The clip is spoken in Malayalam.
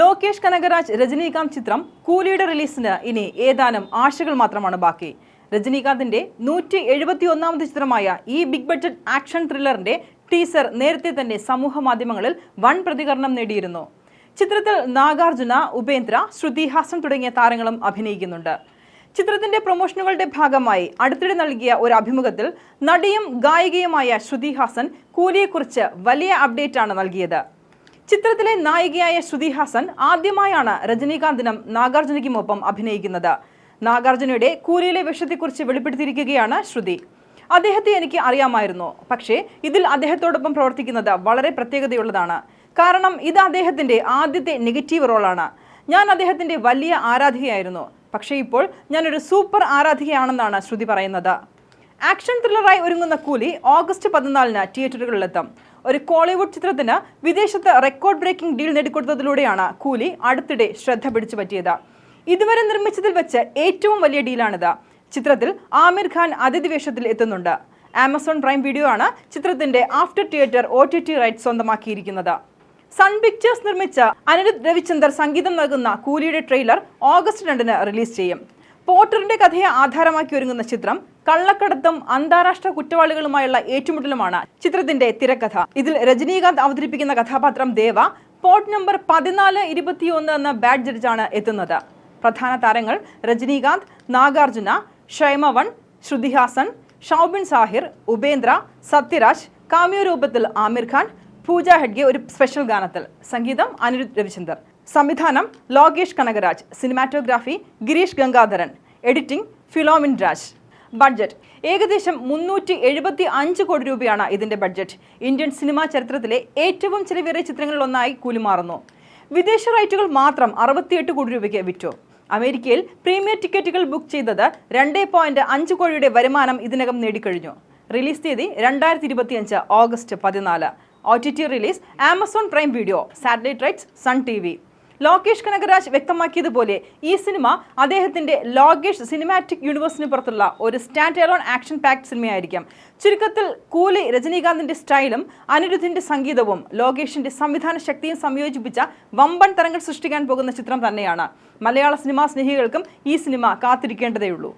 ലോകേഷ് കനകരാജ് രജനീകാന്ത് ചിത്രം കൂലിയുടെ റിലീസിന് ഇനി ഏതാനും ആഴ്ചകൾ മാത്രമാണ് ബാക്കി. രജനീകാന്തിന്റെ നൂറ്റി എഴുപത്തി ഒന്നാമത് ചിത്രമായ ഈ ബിഗ് ബഡ്ജറ്റ് ആക്ഷൻ ത്രില്ലറിന്റെ ടീസർ നേരത്തെ തന്നെ സമൂഹ മാധ്യമങ്ങളിൽ വൻ പ്രതികരണം നേടിയിരുന്നു. ചിത്രത്തിൽ നാഗാർജുന ഉപേന്ദ്ര ശ്രുതി ഹാസൻ തുടങ്ങിയ താരങ്ങളും അഭിനയിക്കുന്നുണ്ട്. ചിത്രത്തിന്റെ പ്രൊമോഷനുകളുടെ ഭാഗമായി അടുത്തിടെ നൽകിയ ഒരു അഭിമുഖത്തിൽ നടിയും ഗായികയുമായ ശ്രുതി ഹാസൻ കൂലിയെക്കുറിച്ച് വലിയ അപ്ഡേറ്റാണ് നൽകിയത്. ചിത്രത്തിലെ നായികയായ ശ്രുതി ഹാസൻ ആദ്യമായാണ് രജനീകാന്തിനും നാഗാർജുനയ്ക്കുമൊപ്പം അഭിനയിക്കുന്നത്. നാഗാർജുനയുടെ കൂലിയിലെ വിഷയത്തെക്കുറിച്ച് വെളിപ്പെടുത്തിയിരിക്കുകയാണ് ശ്രുതി. അദ്ദേഹത്തെ എനിക്ക് അറിയാമായിരുന്നു. പക്ഷേ ഇതിൽ അദ്ദേഹത്തോടൊപ്പം പ്രവർത്തിക്കുന്നത് വളരെ പ്രത്യേകതയുള്ളതാണ്. കാരണം ഇത് അദ്ദേഹത്തിന്റെ ആദ്യത്തെ നെഗറ്റീവ് റോളാണ്. ഞാൻ അദ്ദേഹത്തിന്റെ വലിയ ആരാധികയായിരുന്നു. പക്ഷേ ഇപ്പോൾ ഞാനൊരു സൂപ്പർ ആരാധികയാണെന്നാണ് ശ്രുതി പറയുന്നത്. ആക്ഷൻ ത്രില്ലറായി ഒരുങ്ങുന്ന കൂലി ഓഗസ്റ്റ് പതിനാലിന് തിയേറ്ററുകളിലെത്തും. ഒരു കോളിവുഡ് ചിത്രത്തിന് വിദേശത്ത് റെക്കോർഡ് ബ്രേക്കിംഗ് ഡീൽ നേടിക്കൊടുത്തതിലൂടെയാണ് കൂലി അടുത്തിടെ ശ്രദ്ധ പിടിച്ചു പറ്റിയത്. ഇതുവരെ നിർമ്മിച്ചതിൽ വെച്ച് ഏറ്റവും വലിയ ഡീലാണിത്. ചിത്രത്തിൽ ആമിർ ഖാൻ അതിഥി വേഷത്തിൽ എത്തുന്നുണ്ട്. ആമസോൺ പ്രൈം വീഡിയോ ആണ് ചിത്രത്തിന്റെ after theatre O T T right സ്വന്തമാക്കിയിരിക്കുന്നത്. Sun Pictures നിർമ്മിച്ച അനിരുദ്ധ് രവിചന്ദർ സംഗീതം നൽകുന്ന കൂലിയുടെ ട്രെയിലർ ഓഗസ്റ്റ് രണ്ടിന് റിലീസ് ചെയ്യും. പോർട്ടറിന്റെ കഥയെ ആധാരമാക്കി ഒരുങ്ങുന്ന ചിത്രം കള്ളക്കടത്തും അന്താരാഷ്ട്ര കുറ്റവാളികളുമായുള്ള ഏറ്റുമുട്ടലുമാണ് ചിത്രത്തിന്റെ തിരക്കഥ. ഇതിൽ രജനീകാന്ത് അവതരിപ്പിക്കുന്ന കഥാപാത്രം ദേവ പോർട്ട് നമ്പർ പതിനാല് ഇരുപത്തിയൊന്ന് എന്ന ബാഡ് ജഡ്ജാണ് എത്തുന്നത്. പ്രധാന താരങ്ങൾ രജനീകാന്ത് നാഗാർജുന ഷൈമവൺ ശ്രുതിഹാസൻ ഷൗബിൻ സാഹിർ ഉപേന്ദ്ര സത്യരാജ് കാമ്യോ രൂപത്തിൽ ആമിർ ഖാൻ പൂജ ഹെഡ്ഗെ ഒരു സ്പെഷ്യൽ ഗാനത്തിൽ. സംഗീതം അനിരുദ്ധ് രവിചന്ദർ സംവിധാനം Lokesh Kanagaraj cinematography Girish Gangadharan editing Philomin Raj. Budget ഏകദേശം മുന്നൂറ്റി എഴുപത്തി അഞ്ച് കോടി രൂപയാണ് ഇതിന്റെ ബഡ്ജറ്റ്. ഇന്ത്യൻ സിനിമാ ചരിത്രത്തിലെ ഏറ്റവും ചെലവേറിയ ചിത്രങ്ങളിലൊന്നായി കൂലിമാറുന്നു. വിദേശ റൈറ്റുകൾ മാത്രം അറുപത്തിയെട്ട് കോടി രൂപയ്ക്ക് വിറ്റു. അമേരിക്കയിൽ പ്രീമിയർ ടിക്കറ്റുകൾ ബുക്ക് ചെയ്തത് രണ്ട് പോയിന്റ് അഞ്ച് കോടിയുടെ വരുമാനം ഇതിനകം നേടിക്കഴിഞ്ഞു. റിലീസ് തീയതി രണ്ടായിരത്തി ഇരുപത്തിയഞ്ച് ഓഗസ്റ്റ് പതിനാല്. O T release Amazon Prime Video satellite rights Sun T V. Lokesh Kanagaraj വ്യക്തമാക്കിയതുപോലെ ഈ സിനിമ അദ്ദേഹത്തിന്റെ ലോകേഷ് സിനിമാറ്റിക് യൂണിവേഴ്സിന് പുറത്തുള്ള ഒരു സ്റ്റാൻഡ് എലോൺ ആക്ഷൻ പാക്ട് സിനിമയായിരിക്കും ചുരുക്കത്തിൽ കൂലി രജനീകാന്തിന്റെ സ്റ്റൈലും അനിരുദ്ധിന്റെ സംഗീതവും ലോകേഷിന്റെ സംവിധാന ശക്തിയും സംയോജിപ്പിച്ച വമ്പൻ തരങ്ങൾ സൃഷ്ടിക്കാൻ പോകുന്ന ചിത്രം തന്നെയാണ്. മലയാള സിനിമാ സ്നേഹികൾക്കും ഈ സിനിമ കാത്തിരിക്കേണ്ടതേയുള്ളൂ.